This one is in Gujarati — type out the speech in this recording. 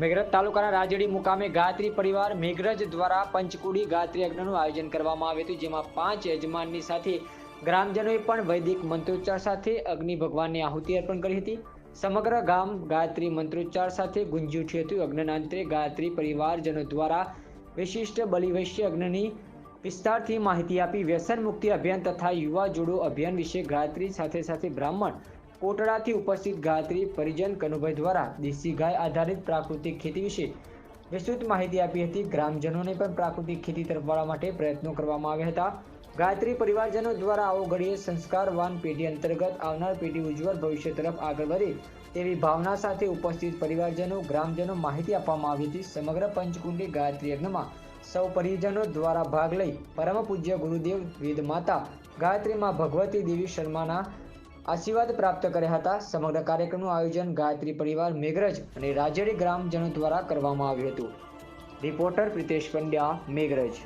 મેઘરજ તાલુકાના રાજડી મુકામે ગાત્રી પરિવાર મેઘરજ દ્વારા પંચકુડી ગાત્રી યજ્ઞનું આયોજન કરવામાં આવ્યું હતું, જેમાં પાંચ યજમાનની સાથે ગ્રામજનોએ પણ વૈદિક મંત્રોચ્ચાર સાથે અગ્નિ ભગવાનને આહુતિ અર્પણ કરી હતી. સમગ્ર ગામ ગાયત્રી મંત્રોચ્ચાર સાથે ગુંજી ઉઠ્યું હતું. અગ્નનાંતરે ગાયત્રી પરિવારજનો દ્વારા વિશિષ્ટ બલિવૈશ્ય યજ્ઞની વિસ્તારથી માહિતી આપી વ્યસન મુક્તિ અભિયાન તથા યુવા જોડો અભિયાન વિશે ગાયત્રી સાથે સાથે બ્રાહ્મણ કોટડાથી ઉપસ્થિત ગાયત્રી પરિજન કનુભાઈ દ્વારા દેશી ગાય આધારિત પ્રાકૃતિક ખેતી વિશે વિસ્તૃત માહિતી આપી હતી. ગ્રામજનોને પણ પ્રાકૃતિક ખેતી તરફ વળવા માટે પ્રયત્નો કરવામાં આવ્યા હતા. ગાયત્રી પરિવારજનો દ્વારા આવો ઘડીએ સંસ્કારવાન પેઢી અંતર્ગત આવનાર પેઢી ઉજ્જવળ ભવિષ્ય તરફ આગળ વધે તેવી ભાવના સાથે ઉપસ્થિત પરિવારજનો, ગ્રામજનો માહિતી આપવામાં આવી હતી. સમગ્ર પંચકુંડી ગાયત્રી યજ્ઞમાં સૌ પરિજનો દ્વારા ભાગ લઈ પરમ પૂજ્ય ગુરુદેવ વેદ માતા ગાયત્રીમાં ભગવતી દેવી શર્માના આશીર્વાદ પ્રાપ્ત કર્યા હતા. સમગ્ર કાર્યક્રમનું આયોજન ગાયત્રી પરિવાર મેઘરજ અને રાજેડી ગ્રામજનો દ્વારા કરવામાં આવ્યું હતું. રિપોર્ટર પ્રિતેશ પંડ્યા, મેઘરજ.